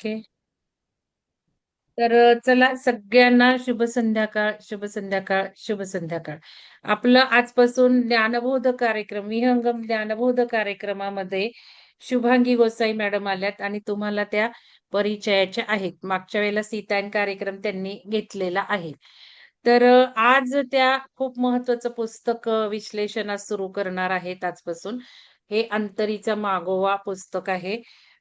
Okay. तर चला सगळ्यांना शुभ संध्याकाळ, शुभ संध्याकाळ, शुभ संध्याकाळ. आपलं आजपासून ज्ञानबोध कार्यक्रम, विहंगम ज्ञानबोध कार्यक्रमामध्ये शुभांगी गोसाई मॅडम आल्यात आणि तुम्हाला त्या परिचयाच्या आहेत. मागच्या वेळेला सीतायन कार्यक्रम त्यांनी घेतलेला आहे. तर आज त्या खूप महत्वाचं पुस्तक विश्लेषणास सुरू करणार आहेत आजपासून. हे अंतरीचा मागोवा पुस्तक आहे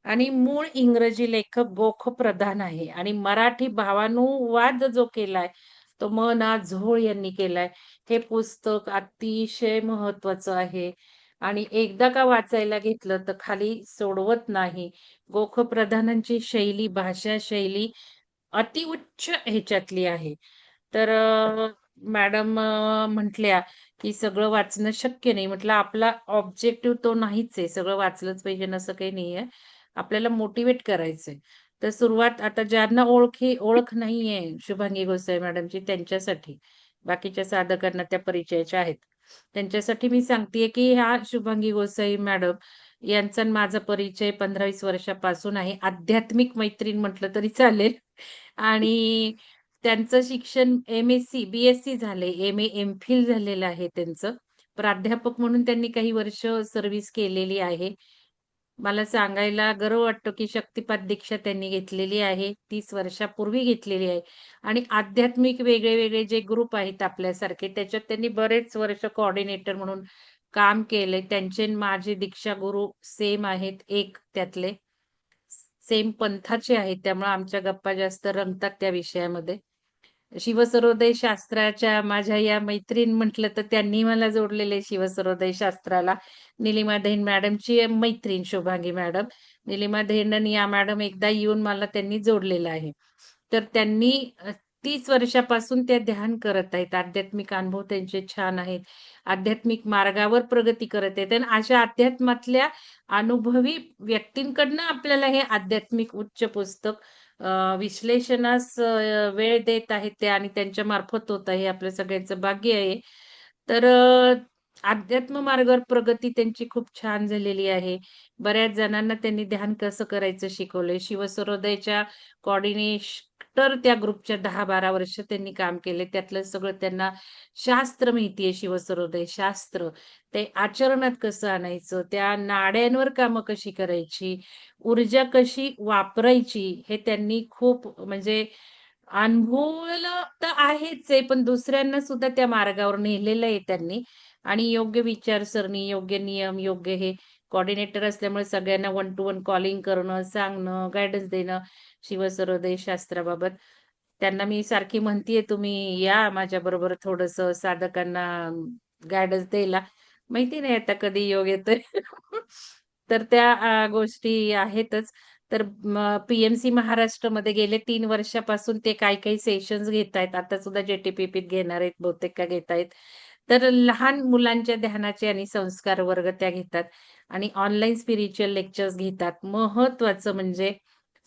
आणि मूळ इंग्रजी लेखक गोख प्रधान आहे आणि मराठी भावानुवाद जो केलाय तो म. ना. झोळ यांनी केलाय. हे पुस्तक अतिशय महत्वाचं आहे आणि एकदा का वाचायला घेतलं तर खाली सोडवत नाही. गोख प्रधानांची शैली, भाषा शैली अतिउच्च ह्याच्यातली आहे. तर मॅडम म्हटल्या, की सगळं वाचणं शक्य नाही. म्हटलं आपला ऑब्जेक्टिव्ह तो नाहीच आहे. सगळं वाचलंच पाहिजे असं काही नाहीये. आपल्याला मोटिवेट करायचंय. तर सुरुवात आता ज्यांना ओळखी ओळख नाहीये शुभांगी गोसाई मॅडमची त्यांच्यासाठी. बाकीच्या साधकांना त्या परिचयाच्या आहेत. त्यांच्यासाठी मी सांगते की ह्या शुभांगी गोसाई मॅडम यांचा माझा परिचय 15-20 वर्षापासून आहे. आध्यात्मिक मैत्रीण म्हटलं तरी चालेल आणि त्यांचं शिक्षण एम-एससी, बी-एससी झालंय. एम-ए, एम-फिल झालेलं आहे त्यांचं. प्राध्यापक म्हणून त्यांनी काही वर्ष सर्व्हिस केलेली आहे. मला सांगायला गर्व वाटतो, की शक्तिपात दीक्षा त्यांनी घेतलेली आहे. तीस वर्षापूर्वी घेतलेली आहे आणि आध्यात्मिक वेगळे-वेगळे जे ग्रुप आहेत आपल्यासारखे त्याच्यात त्यांनी बरेच वर्ष कोऑर्डिनेटर म्हणून काम केलंय. त्यांचे माझे दीक्षा गुरु सेम आहेत. एक त्यातले. सेम पंथाचे आहेत. त्यामुळे आमच्या गप्पा जास्त रंगतात त्या विषयामध्ये. शिवसरोदय शास्त्राच्या माझ्या या मैत्रीण म्हटलं तर त्यांनी मला जोडलेले शिवसरोदय शास्त्राला. निलिमा धैन मॅडमची मैत्रीण शोभांगी मॅडम. निलिमा धैन आणि या मॅडम एकदा येऊन मला त्यांनी जोडलेलं आहे. तर त्यांनी तीस वर्षापासून त्या ध्यान करत आहेत. आध्यात्मिक अनुभव त्यांचे छान आहेत. आध्यात्मिक मार्गावर प्रगती करत आहेत आणि अशा अध्यात्मातल्या अनुभवी व्यक्तींकडनं आपल्याला हे आध्यात्मिक उच्च पुस्तक विश्लेषणास वेळ देत आहेत ते आणि त्यांच्या मार्फत होत आहे. आपल्या सगळ्यांचं भाग्य आहे. तर अध्यात्म मार्गावर प्रगती त्यांची खूप छान झालेली आहे. बऱ्याच जणांना त्यांनी ध्यान कसं करायचं शिकवलंय. शिवसर्वोदयच्या तर त्या ग्रुपच्या दहा बारा वर्ष त्यांनी काम केले. त्यातलं सगळं त्यांना शास्त्र माहिती आहे शिवसरोदय शास्त्र. ते आचरणात कसं आणायचं, त्या नाड्यांवर कामं कशी करायची, ऊर्जा कशी वापरायची हे त्यांनी खूप म्हणजे अनुभवलं तर आहेच आहे, पण दुसऱ्यांना सुद्धा त्या मार्गावर नेलेलं आहे त्यांनी आणि योग्य विचारसरणी, योग्य नियम, योग्य हे कॉर्डिनेटर असल्यामुळे सगळ्यांना वन टू वन कॉलिंग करणं, सांगणं, गायडन्स देणं शिवसर्वोदय शास्त्राबाबत. त्यांना मी सारखी म्हणतीये, "तुम्ही या माझ्याबरोबर थोडस साधकांना गायडन्स द्यायला." माहिती नाही आता कधी योग येतोय. तर त्या गोष्टी आहेतच. तर पीएमसी महाराष्ट्रमध्ये गेले तीन वर्षापासून ते काही-काही सेशन्स घेतायत. आता सुद्धा जेटीपीपीत घेणार आहेत बहुतेक का घेतायत. तर लहान मुलांच्या ध्यानाचे आणि संस्कार वर्ग त्या घेतात आणि ऑनलाईन स्पिरिच्युअल लेक्चर्स घेतात. महत्वाचं म्हणजे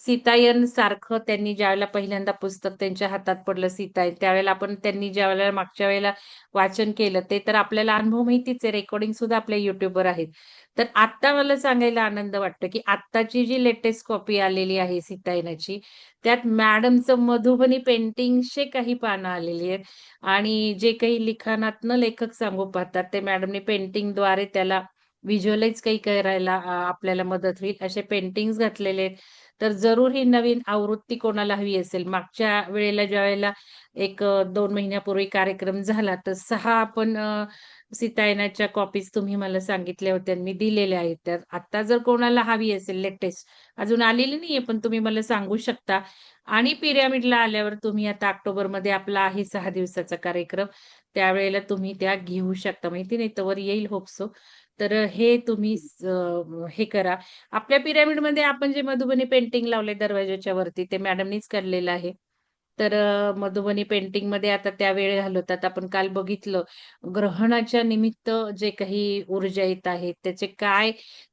सीतायन सारखं त्यांनी ज्यावेळेला पहिल्यांदा पुस्तक त्यांच्या हातात पडलं सीतायन, त्यावेळेला आपण त्यांनी ज्यावेळेला मागच्या वेळेला वाचन केलं ते तर आपल्याला अनुभव माहितीच आहे. रेकॉर्डिंग सुद्धा आपल्या युट्यूबवर आहेत. तर आत्ता मला सांगायला आनंद वाटतो, की आत्ताची जी लेटेस्ट कॉपी आलेली आहे सीतायनाची, त्यात मॅडमचं मधुबनी पेंटिंगचे काही पानं आलेली आहेत आणि जे काही लिखाणातनं लेखक सांगू पाहतात, ते मॅडमने पेंटिंगद्वारे त्याला व्हिज्युअलाइज काही करायला आपल्याला मदत होईल असे पेंटिंग्स घातलेले आहेत. तर जरूर ही नवीन आवृत्ती कोणाला हवी असेल, मागच्या वेळेला ज्या वेळेला एक दोन महिन्यापूर्वी कार्यक्रम झाला, तर सहा आपण सीतायनाच्या कॉपीज तुम्ही मला सांगितल्या होत्या आणि मी दिलेल्या आहेत. तर आता जर कोणाला हवी असेल लेटेस्ट, अजून आलेली नाहीये, पण तुम्ही मला सांगू शकता आणि पिरॅमिडला आल्यावर तुम्ही आता ऑक्टोबरमध्ये आपला आहे सहा दिवसाचा कार्यक्रम. त्यावेळेला तुम्ही त्या घेऊ शकता. माहिती नाही तोवर येईल होप सो. तर हे तुम्ही हे करा. आपल्या पिरॅमिडमध्ये आपण जे मधुबनी पेंटिंग लावले दरवाजाच्या वरती, ते मॅडमनीच काढलेलं आहे. तर मधुबनी मधुबनी पेंटिंगमध्ये आता त्या वेळ घालवतात. आपण काल बघितलं ग्रहणाच्या निमित्त जे काही ऊर्जा येत आहेत, त्याचे काय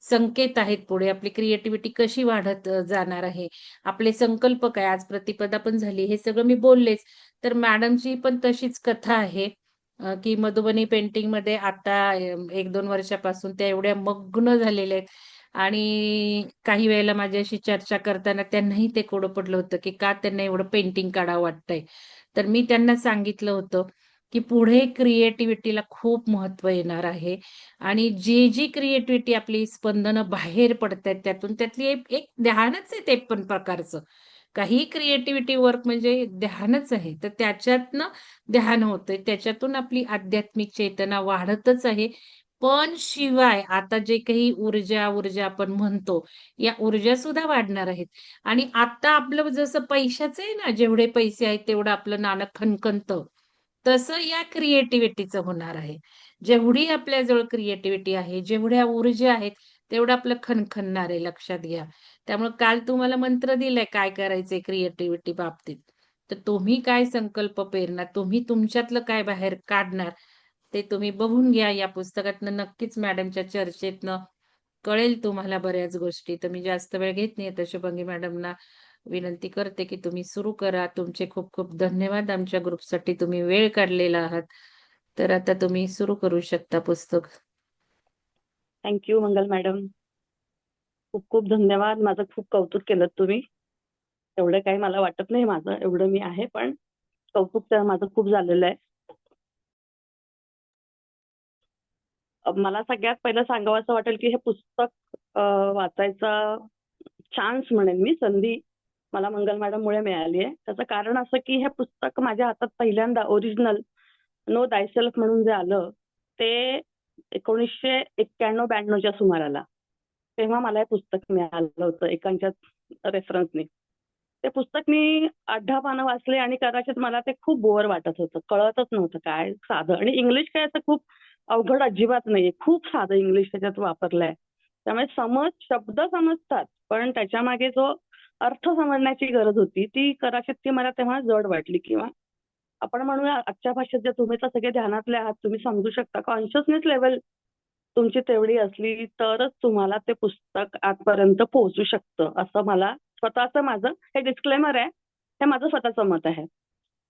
संकेत आहेत पुढे, आपली क्रिएटिव्हिटी कशी वाढत जाणार आहे, आपले संकल्प काय, आज प्रतिपदा पण झाली, हे सगळं मी बोललेच. तर मॅडमची पण तशीच कथा आहे की मधुबनी पेंटिंगमध्ये आता एक दोन वर्षापासून त्या एवढ्या मग्न झालेल्या आहेत आणि काही वेळेला माझ्याशी चर्चा करताना त्यांनाही ते कोडं पडलं होतं, की का त्यांना एवढं पेंटिंग काढावं वाटतंय. तर मी त्यांना सांगितलं होतं, की पुढे क्रिएटिव्हिटीला खूप महत्त्व येणार आहे आणि जी, जी क्रिएटिव्हिटी आपली स्पंदनं बाहेर पडतायत त्यातून, त्यातली एक एक ध्यानच आहे ते पण प्रकारचं. काही क्रिएटिव्हिटी वर्क म्हणजे ध्यानच आहे. तर त्याच्यातनं ध्यान होतंय. त्याच्यातून आपली आध्यात्मिक चेतना वाढतच आहे. पण शिवाय आता जे काही ऊर्जा, ऊर्जा आपण म्हणतो, या ऊर्जा सुद्धा वाढणार आहेत. आणि आता आपलं जसं पैशाचं आहे ना, जेवढे पैसे आहेत तेवढं आपलं नाणं खणखणतं. तसं या क्रिएटिव्हिटीचं होणार आहे. जेवढी आपल्याजवळ क्रिएटिव्हिटी आहे, जेवढ्या ऊर्जा आहेत, तेवढं आपलं खणखणणार आहे लक्षात घ्या. त्यामुळे काल तुम्हाला मंत्र दिलाय काय करायचंय क्रिएटिव्हिटी बाबतीत. तर तुम्ही काय संकल्प पेरणार, तुम्ही तुमच्यातलं काय बाहेर काढणार, ते तुम्ही बघून घ्या. या पुस्तकातनं नक्कीच मॅडमच्या चर्चेतनं कळेल तुम्हाला बऱ्याच गोष्टी. तर मी जास्त वेळ घेत नाही. तर शुभंगी मॅडमना विनंती करते, की तुम्ही सुरू करा. तुमचे खूप खूप धन्यवाद आमच्या ग्रुपसाठी तुम्ही वेळ काढलेला आहात. तर आता तुम्ही सुरू करू शकता पुस्तक. Thank Mangal madam. खूप खूप धन्यवाद. माझं खूप कौतुक केलं तुम्ही. एवढं काही मला वाटत नाही माझं एवढं मी आहे, पण कौतुक तर माझं खूप झालेलं आहे. मला सगळ्यात पहिलं सांगावसं वाटेल, की हे पुस्तक वाचायचा चान्स म्हणेन मी, संधी मला मंगल मॅडममुळे मिळाली आहे. त्याचं कारण असं, की हे पुस्तक माझ्या हातात पहिल्यांदा ओरिजिनल नो दायसेल्फ म्हणून जे आलं, ते एकोणीसशे एक्क्याण्णव ब्याण्णवच्या सुमाराला. तेव्हा मला हे पुस्तक मिळालं होतं एकांच्या रेफरन्सने. ते पुस्तक मी आठ पानं वाचले आणि कदाचित मला ते खूप बोअर वाटत होतं. कळतच नव्हतं काय साधं आणि इंग्लिश काय असं खूप अवघड अजिबात नाहीये. खूप साधं इंग्लिश त्याच्यात वापरलंय. त्यामुळे समज शब्द समजतात, पण त्याच्यामागे जो अर्थ समजण्याची गरज होती, ती कदाचित ती मला तेव्हा जड वाटली किंवा आपण म्हणूया आजच्या भाषेत जे तुम्ही तर सगळे ध्यानातले आहात, तुम्ही समजू शकता. कॉन्शियसनेस लेवल तुमची तेवढी असली तरच तुम्हाला ते पुस्तक आजपर्यंत पोहोचू शकतं, असं मला स्वतःचं माझं हे डिस्क्लेमर आहे. हे माझं स्वतःचं मत आहे.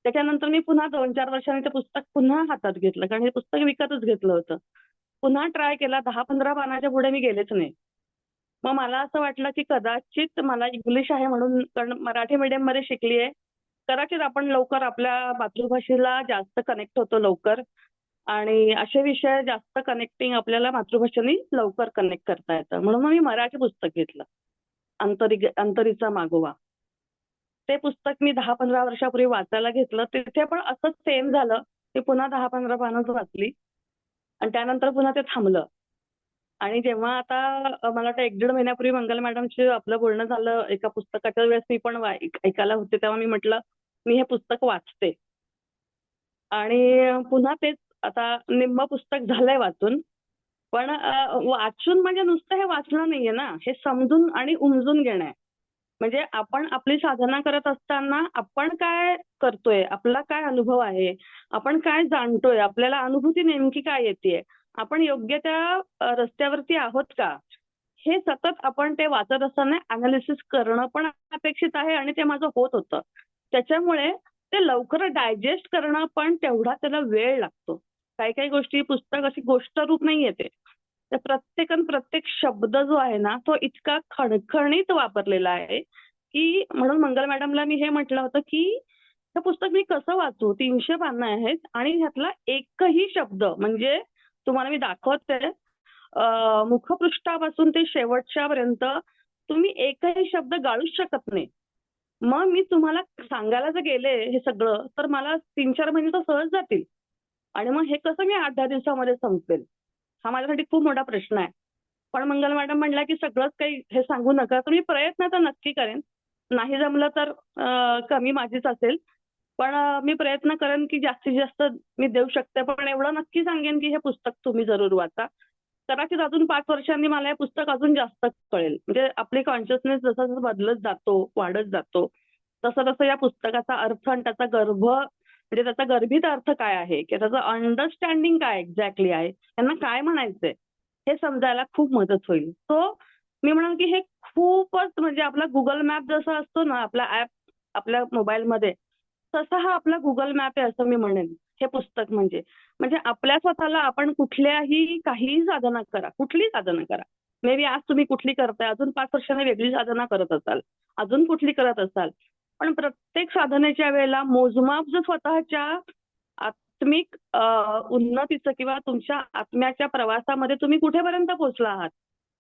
त्याच्यानंतर मी पुन्हा दोन चार वर्षांनी ते पुस्तक पुन्हा हातात घेतलं कारण हे पुस्तक विकतच घेतलं होतं. पुन्हा ट्राय केला दहा पंधरा पानाच्या पुढे मी गेलेच नाही. मग मला असं वाटलं की कदाचित मला इंग्लिश आहे म्हणून कारण मराठी मध्ये शिकली आहे. कदाचित आपण लवकर आपल्या मातृभाषेला जास्त कनेक्ट होतो लवकर आणि असे विषय जास्त कनेक्टिंग आपल्याला मातृभाषेने लवकर कनेक्ट करता येतं. म्हणून मग मी मराठी पुस्तक घेतलं. अंतरी अंतरीचा मागोवा. ते पुस्तक मी दहा पंधरा वर्षापूर्वी वाचायला घेतलं. तिथे पण असंच सेम झालं. ते पुन्हा दहा पंधरा पानंच वाचली आणि त्यानंतर पुन्हा ते थांबलं. आणि जेव्हा आता मला वाटतं एक दीड महिन्यापूर्वी मंगल मॅडमशी आपलं बोलणं झालं एका पुस्तकाच्या वेळेस मी पण ऐकायला होते तेव्हा मी म्हटलं, मी हे पुस्तक वाचते. आणि पुन्हा तेच आता निम्म पुस्तक झालंय वाचून. पण वाचून म्हणजे नुसतं हे वाचणं नाहीये ना, हे समजून आणि उमजून घेणं आहे. म्हणजे आपण आपली साधना करत असताना आपण काय करतोय, आपला काय अनुभव आहे, आपण काय जाणतोय, आपल्याला अनुभूती नेमकी काय येतेय, आपण योग्य त्या रस्त्यावरती आहोत का? हे सतत आपण ते वाचत असताना अनालिसिस करणं पण अपेक्षित आहे आणि ते माझं होत होतं. त्याच्यामुळे ते लवकर डायजेस्ट करणं पण तेवढा त्याला वेळ लागतो. काही काही गोष्टी पुस्तक अशी गोष्ट रूप नाही येते. तर प्रत्येकान प्रत्येक शब्द जो आहे ना तो इतका खणखणीत वापरलेला आहे की म्हणून मंगल मॅडमला मी हे म्हटलं होतं की हे पुस्तक मी कसं वाचू तीनशे पानं आहेत आणि ह्यातला एकही शब्द म्हणजे तुम्हाला मी दाखवते मुखपृष्ठापासून ते शेवटच्या पर्यंत तुम्ही एकही शब्द गाळूच शकत नाही मग मी तुम्हाला सांगायला जर गेले हे सगळं तर मला तीन चार महिने तर सहज जातील. आणि मग हे कसं मी आठ दहा दिवसामध्ये संपेल? हा माझ्यासाठी खूप मोठा प्रश्न आहे. पण मंगल मॅडम म्हणला की सगळंच काही हे सांगू नका. तर मी प्रयत्न तर नक्की करेन. नाही जमलं तर कमी माझीच असेल. पण मी प्रयत्न करेन की जास्तीत जास्त मी देऊ शकते. पण एवढं नक्की सांगेन की हे पुस्तक तुम्ही जरूर वाचा. कदाचित अजून पाच वर्षांनी मला हे पुस्तक अजून जास्त कळेल. म्हणजे आपली कॉन्शियसनेस जसं जसं बदलत जातो वाढत जातो तसं तसं या पुस्तकाचा अर्थ आणि त्याचा गर्भ म्हणजे त्याचा गर्भित अर्थ काय आहे किंवा त्याचं अंडरस्टँडिंग काय एक्झॅक्टली आहे त्यांना काय म्हणायचंय हे समजायला खूप मदत होईल. सो मी म्हणेन की हे खूपच म्हणजे आपला गुगल मॅप जसा असतो ना आपला ऍप आपल्या मोबाईलमध्ये तसा हा आपला गुगल मॅप आहे असं मी म्हणेन हे पुस्तक म्हणजे. म्हणजे आपल्या स्वतःला आपण कुठल्याही काही साधना करा कुठलीही साधना करा. मे बी आज तुम्ही कुठली करताय अजून पाच वर्षाने वेगळी साधना करत असाल अजून कुठली करत असाल. पण प्रत्येक साधनेच्या वेळेला मोजमाप जर स्वतःच्या आत्मिक उन्नतीचं किंवा तुमच्या आत्म्याच्या प्रवासामध्ये तुम्ही कुठेपर्यंत पोहोचला आहात?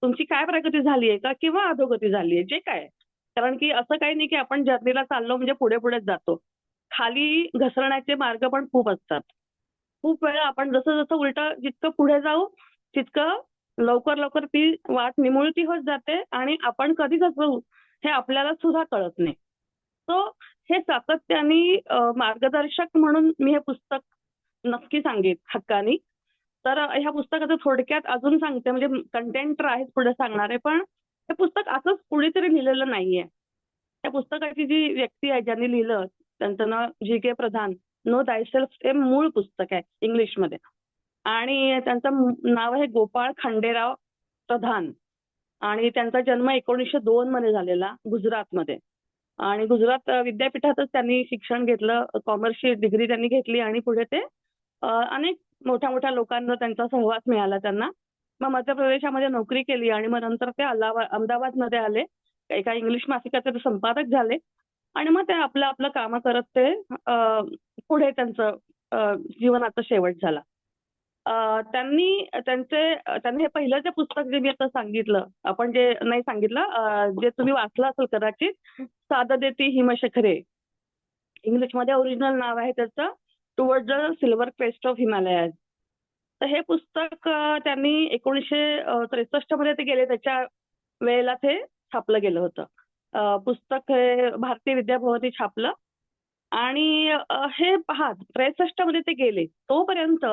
तुमची काय प्रगती झाली आहे का? किंवा अधोगती झाली आहे? जे काय कारण की असं काही नाही की आपण जर्नीला चाललो म्हणजे पुढे पुढेच जातो. खाली घसरण्याचे मार्ग पण खूप असतात. खूप वेळा आपण जसं जसं उलट जितकं पुढे जाऊ तितकं लवकर लवकर ती वाट निमुळती होत जाते आणि आपण कधी जाऊ हे आपल्याला सुद्धा कळत नाही. सो हे सातत्याने मार्गदर्शक म्हणून मी हे पुस्तक नक्की सांगेन हक्कानी. तर ह्या पुस्तकाचं थोडक्यात अजून सांगते म्हणजे कंटेंट तर आहेच पुढे सांगणार आहे पण हे पुस्तक असंच कुणीतरी लिहिलेलं नाहीये. त्या पुस्तकाची जी व्यक्ती आहे ज्यांनी लिहिलं त्यांचं नाव जी के प्रधान नो सेल्फ हे मूळ पुस्तक आहे इंग्लिशमध्ये आणि त्यांचं नाव आहे गोपाळ खांडेराव प्रधान. आणि त्यांचा जन्म एकोणीसशे दोन मध्ये झालेला गुजरातमध्ये. आणि गुजरात विद्यापीठातच त्यांनी शिक्षण घेतलं कॉमर्सची डिग्री त्यांनी घेतली आणि पुढे ते अनेक मोठ्या मोठ्या लोकांना त्यांचा सहवास मिळाला त्यांना. मग मध्य प्रदेशामध्ये नोकरी केली आणि मग नंतर ते अलाहाबाद अहमदाबादमध्ये आले. एका इंग्लिश मासिकाचे संपादक झाले. आणि मग ते आपलं आपलं काम करत ते पुढे त्यांचं जीवनाचा शेवट झाला. त्यांनी त्यांचे त्यांनी हे पहिलं जे पुस्तक जे मी आता सांगितलं आपण जे नाही सांगितलं जे तुम्ही वाचलं असेल कदाचित साद देती हिमशिखरे. इंग्लिशमध्ये ओरिजिनल नाव आहे त्याचं toward the silver crest of Himalayas तर हे पुस्तक त्यांनी एकोणीसशे त्रेसष्टमध्ये ते गेले त्याच्या वेळेला ते छापलं गेलं होतं. पुस्तक हे भारतीय विद्याभवनी छापलं. आणि हे पहा त्रेसष्टमध्ये ते गेले. तोपर्यंत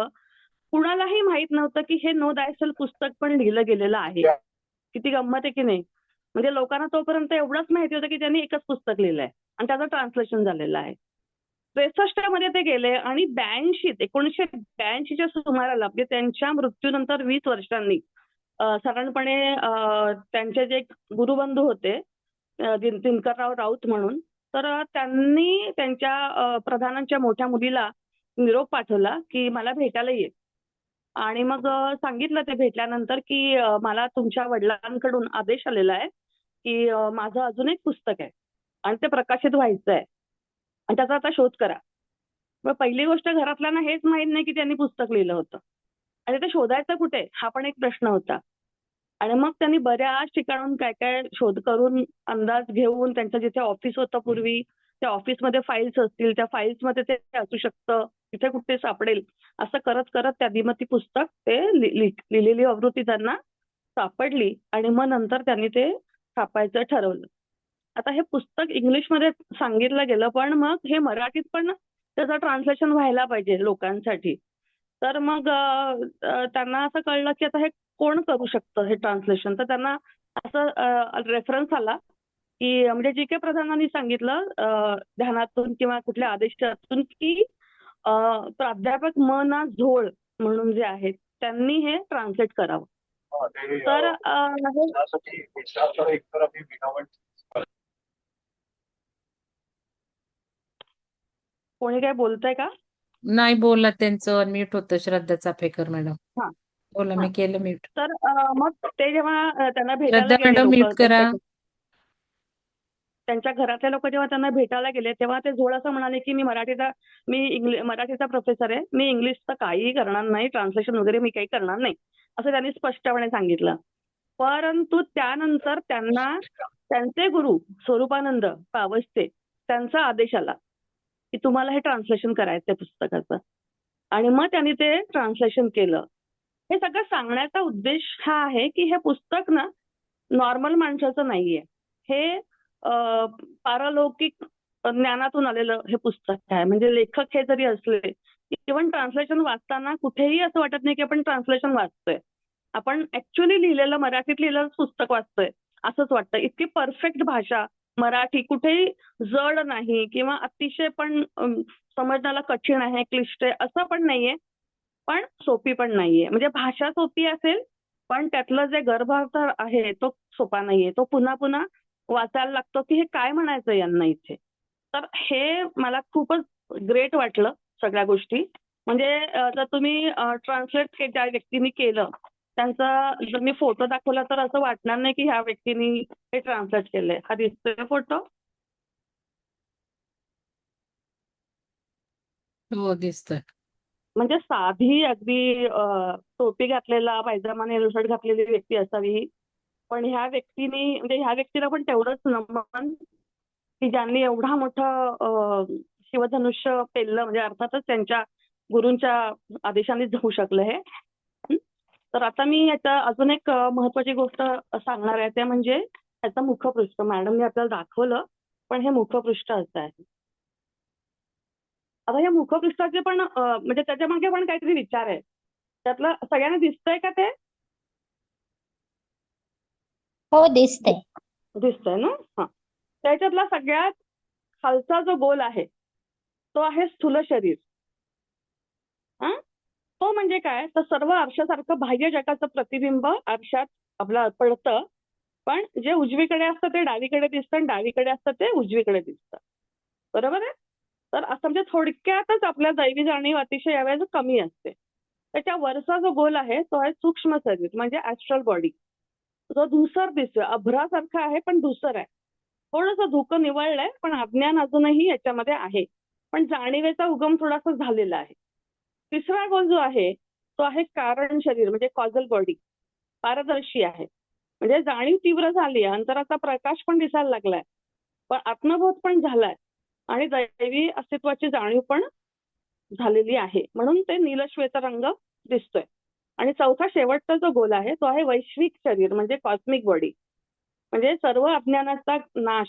कुणालाही माहीत नव्हतं की हे नो दायसल पुस्तक पण लिहिलं गेलेलं आहे. किती गंमत आहे की नाही? म्हणजे लोकांना तोपर्यंत एवढंच माहिती होतं की त्यांनी एकच पुस्तक लिहिलंय आणि त्याचं ट्रान्सलेशन झालेलं आहे. त्रेसष्टमध्ये ते गेले आणि ब्याऐंशी एकोणीसशे ब्याऐंशीच्या सुमाराला म्हणजे त्यांच्या मृत्यूनंतर वीस वर्षांनी साधारणपणे त्यांचे जे गुरुबंधू होते दिन- दिनकरराव राऊत म्हणून. तर त्यांनी त्यांच्या प्रधानांच्या मोठ्या मुलीला निरोप पाठवला की मला भेटायला ये. आणि मग सांगितलं ते भेटल्यानंतर की मला तुमच्या वडिलांकडून आदेश आलेला आहे की माझं अजून एक पुस्तक आहे. आणि ते प्रकाशित व्हायचं आहे. आणि त्याचा आता शोध करा. मग पहिली गोष्ट घरातल्यांना हेच माहीत नाही की त्यांनी पुस्तक लिहिलं होतं. आणि ते शोधायचं कुठे? हा पण एक प्रश्न होता. आणि मग त्यांनी बऱ्याच ठिकाणून काय काय शोध करून अंदाज घेऊन त्यांचं जिथे ऑफिस होतं पूर्वी त्या ऑफिसमध्ये फाईल्स असतील त्या फाईल्समध्ये ते असू शकतं तिथे कुठे सापडेल असं करत करत त्यांनी मग ती पुस्तक ते लिहिलेली आवृत्ती त्यांना सापडली आणि मग नंतर त्यांनी ते छापायचं ठरवलं. आता हे पुस्तक इंग्लिशमध्ये सांगितलं गेलं पण मग हे मराठीत पण त्याचं ट्रान्सलेशन व्हायला पाहिजे लोकांसाठी. तर मग त्यांना असं कळलं की आता हे कोण करू शकतं हे ट्रान्सलेशन? तर त्यांना असं रेफरन्स आला की म्हणजे जी के प्रधानांनी सांगितलं ध्यानातून किंवा कुठल्या आदेशातून की प्राध्यापक म ना झोळ म्हणून जे आहेत त्यांनी हे ट्रान्सलेट करावं. तर कोणी काय बोलतंय का? नाही बोला त्यांचं अनम्यूट होतं श्रद्धा चाफेकर मॅडम. हा. बोला हा. मी केलं म्यूट तर अ, मग ते जेव्हा अ, त्यांना भेटायला श्रद्धा गेले मॅडम लोक म्यूट करा. त्यांच्या घरातले लोक जेव्हा त्यांना भेटायला गेले तेव्हा ते झोळ असं म्हणाले की मी मराठीचा मी इंग्लिश मराठीचा प्रोफेसर आहे. मी इंग्लिशचं काहीही करणार नाही. ट्रान्सलेशन वगैरे मी काही करणार नाही. असं त्यांनी स्पष्टपणे सांगितलं. परंतु त्यानंतर त्यांना त्यांचे गुरु स्वरूपानंद पावसते त्यांचा आदेश आला. की तुम्हाला हे ट्रान्सलेशन करायचं आहे पुस्तकाचं. आणि मग त्यांनी ते ट्रान्सलेशन केलं. हे सगळं सांगण्याचा उद्देश हा आहे की हे पुस्तक ना नॉर्मल माणसाचं नाहीये. हे पारलौकिक ज्ञानातून आलेलं हे पुस्तक आहे. म्हणजे लेखक हे जरी असले इव्हन ट्रान्सलेशन वाचताना कुठेही असं वाटत नाही की आपण ट्रान्सलेशन वाचतोय. आपण ऍक्च्युली लिहिलेलं मराठीत लिहिलेलं पुस्तक वाचतोय. असंच वाटतं. इतकी परफेक्ट भाषा मराठी कुठेही जड नाही किंवा अतिशय पण समजण्याला कठीण आहे क्लिष्ट आहे असं पण नाहीये पण सोपी पण नाहीये. म्हणजे भाषा सोपी असेल पण त्यातलं जे गर्भार्थ आहे तो सोपा नाहीये. तो पुन्हा पुन्हा वाचायला लागतो की हे काय म्हणायचं यांना इथे? तर हे मला खूपच ग्रेट वाटलं सगळ्या गोष्टी. म्हणजे जर तुम्ही ट्रान्सलेट ज्या व्यक्तीने केलं त्यांचा जर मी फोटो दाखवला तर असं वाटणार नाही की ह्या व्यक्तीने हे ट्रान्सलेट केलंय. हा दिसतोय फोटो हो दिसतोय. म्हणजे साधी अगदी टोपी घातलेला पायजामा नेलसट घातलेली व्यक्ती असावी. पण ह्या व्यक्तीने म्हणजे ह्या व्यक्तीला पण तेवढंच नमन की ज्यांनी एवढा मोठा शिवधनुष्य पेललं म्हणजे अर्थातच त्यांच्या गुरूंच्या आदेशानेच होऊ शकलं हं? तर आता मी याच्या अजून एक महत्वाची गोष्ट सांगणार आहे. ते म्हणजे याचं मुखपृष्ठ. मॅडमने आपल्याला दाखवलं पण हे मुखपृष्ठ असं आहे. आता या मुखपृष्ठाचे पण म्हणजे त्याच्यामागे पण काहीतरी विचार आहे. त्यातलं सगळ्यांना दिसतंय का ते? हो दिसतंय. दिसतंय ना? हा. त्याच्यातला सगळ्यात खालचा जो गोल आहे तो आहे स्थूल शरीर. हा? तो म्हणजे काय? तर सर्व आरशासारखं बाह्य जगाचं प्रतिबिंब आरशात आपलं पडतं. पण जे उजवीकडे असतं ते डावीकडे दिसतं आणि डावीकडे असतं ते उजवीकडे दिसतं. बरोबर आहे? तर असं म्हणजे थोडक्यातच आपल्या दैवी जाणीव अतिशय यावेळेस कमी असते. त्याच्या वरचा जो गोल आहे तो आहे सूक्ष्म शरीर म्हणजे ऍस्ट्रल बॉडी जो धुसर दिसतोय अभ्रासारखा आहे पण धुसर आहे. थोडंसं धुकं निवळलंय पण अज्ञान अजूनही याच्यामध्ये आहे. पण जाणीवेचा उगम थोडासा झालेला आहे. तिसरा गोल जो आहे तो आहे कारण शरीर म्हणजे कॉझल बॉडी पारदर्शी आहे. म्हणजे जाणीव तीव्र झाली आहे अंतराचा प्रकाश पण दिसायला लागलाय. पण आत्मबोध पण झालाय. आणि दैवी अस्तित्वाची जाणीव पण झालेली आहे. म्हणून ते नीलश्वेत रंग दिसतोय. आणि चौथा शेवटचा जो गोल आहे तो आहे वैश्विक शरीर म्हणजे कॉस्मिक बॉडी म्हणजे सर्व अज्ञानाचा नाश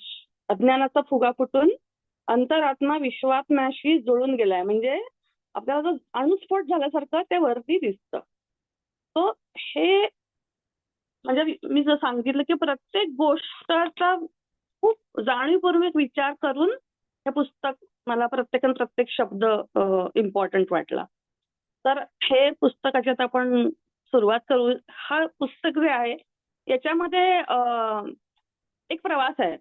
अज्ञानाचा फुगा फुटून अंतरात्मा विश्वात्म्याशी जुळून गेलाय. म्हणजे आपल्याला जो अणुस्फोट झाल्यासारखं ते वरती दिसतं. तो हे म्हणजे मी- जर सांगितलं की प्रत्येक गोष्टाचा खूप जाणीवपूर्वक विचार करून हे पुस्तक मला प्रत्येकानं प्रत्येक शब्द इम्पॉर्टंट वाटला. तर हे पुस्तकाच्यात आपण सुरुवात करू. हा पुस्तक जे आहे याच्यामध्ये एक प्रवास आहे.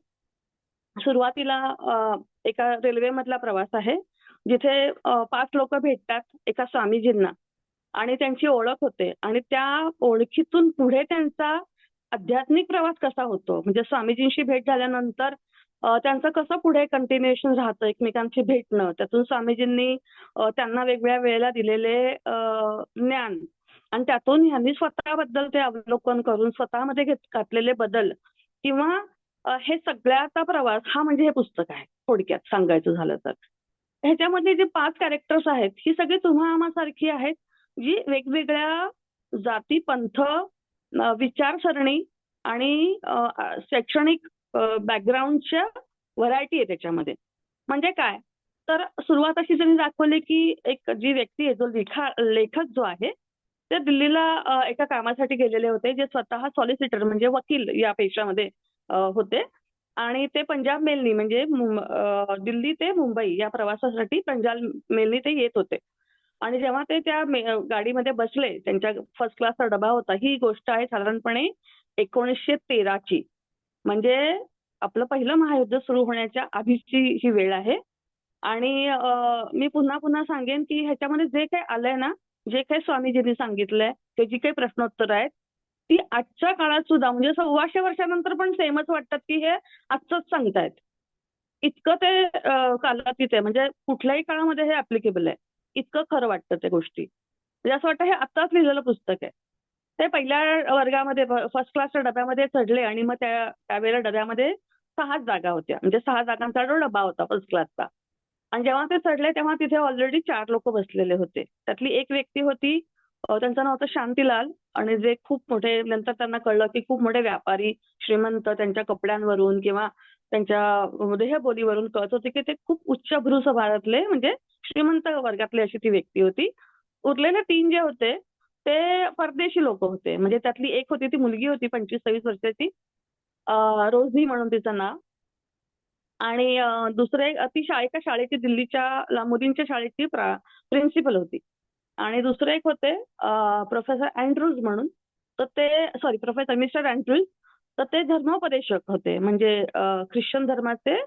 सुरुवातीला एका रेल्वेमधला प्रवास आहे. जिथे पाच लोक भेटतात एका स्वामीजींना आणि त्यांची ओळख होते आणि त्या ओळखीतून पुढे त्यांचा आध्यात्मिक प्रवास कसा होतो? म्हणजे स्वामीजींशी भेट झाल्यानंतर त्यांचं कसं पुढे कंटिन्युएशन राहतं एकमेकांशी भेटणं? त्यातून स्वामीजींनी त्यांना वेगवेगळ्या वेळेला दिलेले ज्ञान आणि त्यातून ह्यांनी स्वतःबद्दल ते अवलोकन करून स्वतःमध्ये घेत घातलेले बदल किंवा हे सगळ्याचा प्रवास हा म्हणजे हे पुस्तक आहे. थोडक्यात सांगायचं झालं तर. ह्याच्यामध्ये जे पाच कॅरेक्टर्स आहेत ही सगळी तुम्हा आम्हासारखी आहेत जी वेगवेगळ्या जाती पंथ विचारसरणी आणि शैक्षणिक बॅकग्राऊंडच्या व्हरायटी आहे त्याच्यामध्ये. म्हणजे काय? तर सुरुवात अशी त्यांनी दाखवली की एक जी व्यक्ती आहे जो लेखा लेखक जो आहे ते दिल्लीला एका कामासाठी गेलेले होते जे स्वतः सॉलिसिटर म्हणजे वकील या पेशामध्ये होते. आणि ते पंजाब मेलनी म्हणजे दिल्ली ते मुंबई या प्रवासासाठी पंजाब मेलनी ते येत होते. आणि जेव्हा ते त्या गाडीमध्ये बसले त्यांच्या फर्स्ट क्लासचा डबा होता ही गोष्ट आहे साधारणपणे एकोणीसशे तेराची म्हणजे आपलं पहिलं महायुद्ध सुरू होण्याच्या आधीची ही वेळ आहे. आणि मी पुन्हा पुन्हा सांगेन की ह्याच्यामध्ये जे काही आलंय ना जे काही स्वामीजींनी सांगितलंय ते जी काही प्रश्नोत्तर आहेत ती आजच्या काळात सुद्धा म्हणजे सव्वाशे वर्षानंतर पण सेमच वाटतात की हे आजच सांगतायत. इतकं ते कालातीत आहे. म्हणजे कुठल्याही काळामध्ये हे ऍप्लिकेबल आहे. इतकं खरं वाटतं त्या गोष्टी. म्हणजे असं वाटतं हे आत्ताच लिहिलेलं पुस्तक आहे. ते पहिल्या वर्गामध्ये फर्स्ट क्लासच्या डब्यामध्ये चढले आणि मग त्या त्यावेळेला डब्यामध्ये सहा जागा होत्या. म्हणजे सहा जागांचा जो डबा होता फर्स्ट क्लासचा आणि जेव्हा ते चढले तेव्हा तिथे ऑलरेडी चार लोक बसलेले होते. त्यातली एक व्यक्ती होती त्यांचं नाव होतं शांतीलाल. आणि जे खूप मोठे नंतर त्यांना कळलं की खूप मोठे व्यापारी श्रीमंत त्यांच्या कपड्यांवरून किंवा त्यांच्या म्हणजे देहबोलीवरून कळत होते की ते खूप उच्चभ्रू स्वभावातले म्हणजे श्रीमंत वर्गातले अशी ती व्यक्ती होती. उरलेले तीन जे होते ते परदेशी लोक होते. म्हणजे त्यातली एक होती ती मुलगी होती पंचवीस सव्वीस वर्षाची. अ, रोझी म्हणून तिचं नाव. आणि दुसरे ती एका शाळेची दिल्लीच्या मुलींच्या शाळेची प्रिन्सिपल होती. आणि दुसरे एक होते प्रोफेसर अँड्रूज म्हणून. तर ते सॉरी प्रोफेसर मिस्टर अँड्रूज तर ते धर्मोपदेशक होते. म्हणजे ख्रिश्चन धर्माचे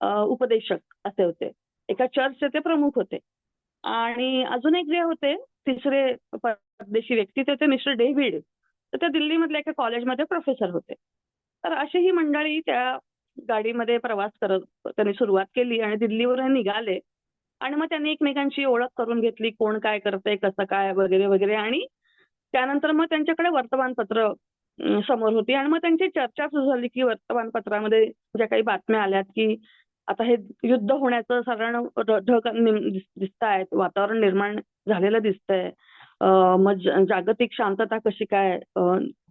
उपदेशक असे होते. एका चर्चचे ते प्रमुख होते. आणि अजून एक जे होते तिसरे परदेशी व्यक्ती ते होते मिस्टर डेव्हिड तर ते दिल्लीमधल्या एका कॉलेजमध्ये प्रोफेसर होते. तर अशी ही मंडळी त्या गाडीमध्ये प्रवास करत त्यांनी सुरुवात केली आणि दिल्लीवर निघाले. आणि मग त्यांनी एकमेकांची ओळख करून घेतली कोण काय करतंय कसं काय वगैरे वगैरे. आणि त्यानंतर मग त्यांच्याकडे वर्तमानपत्र समोर होती. आणि मग त्यांची चर्चा सुरू झाली की वर्तमानपत्रामध्ये ज्या काही बातम्या आल्यात की आता हे युद्ध होण्याचं साधारण ढग दिसत आहेत वातावरण निर्माण झालेलं दिसतंय. मग जागतिक शांतता कशी काय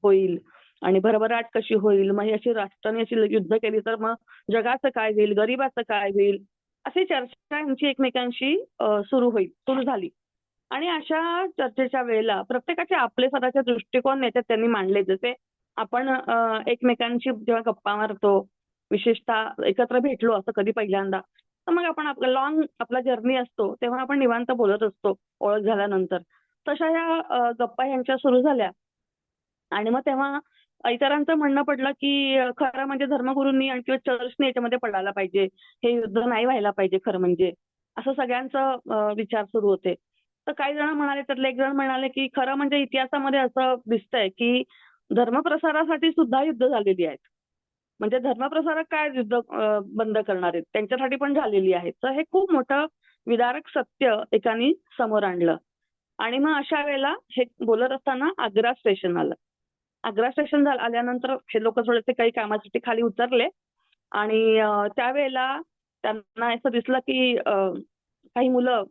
होईल? आणि भरभराट कशी होईल? मग अशी राष्ट्राने अशी युद्ध केली तर मग जगाचं काय होईल? गरिबाचं काय होईल? अशी चर्चा यांची एकमेकांशी सुरू होईल सुरू झाली. आणि अशा चर्चेच्या वेळेला प्रत्येकाचे आपले स्वतःचे दृष्टिकोन याच्यात त्यांनी मांडले. जसे आपण एकमेकांशी जेव्हा गप्पा मारतो विशेषतः एकत्र भेटलो असं कधी पहिल्यांदा तर मग आपण आपला लॉंग आपला जर्नी असतो तेव्हा आपण निवांत बोलत असतो ओळख झाल्यानंतर. तशा ह्या गप्पा ह्यांच्या सुरू झाल्या. आणि मग तेव्हा इतरांचं म्हणणं पडलं की खरं म्हणजे धर्मगुरूंनी आणि किंवा चर्चने याच्यामध्ये पडायला पाहिजे. हे युद्ध नाही व्हायला पाहिजे खरं म्हणजे. असं सगळ्यांचं विचार सुरू होते. तर काही जण म्हणाले त्यातले एक जण म्हणाले की खरं म्हणजे इतिहासामध्ये असं दिसतंय की धर्मप्रसारासाठी सुद्धा युद्ध झालेली आहेत. म्हणजे धर्मप्रसारक काय युद्ध बंद करणार आहेत? त्यांच्यासाठी पण झालेली आहेत. तर हे खूप मोठं विदारक सत्य एकानी समोर आणलं. आणि मग अशा वेळेला हे बोलत असताना आग्रा स्टेशन आलं. आग्रा स्टेशन झालं आल्यानंतर हे लोक थोडेसे काही कामासाठी खाली उतरले. आणि त्यावेळेला त्यांना असं दिसलं की काही मुलं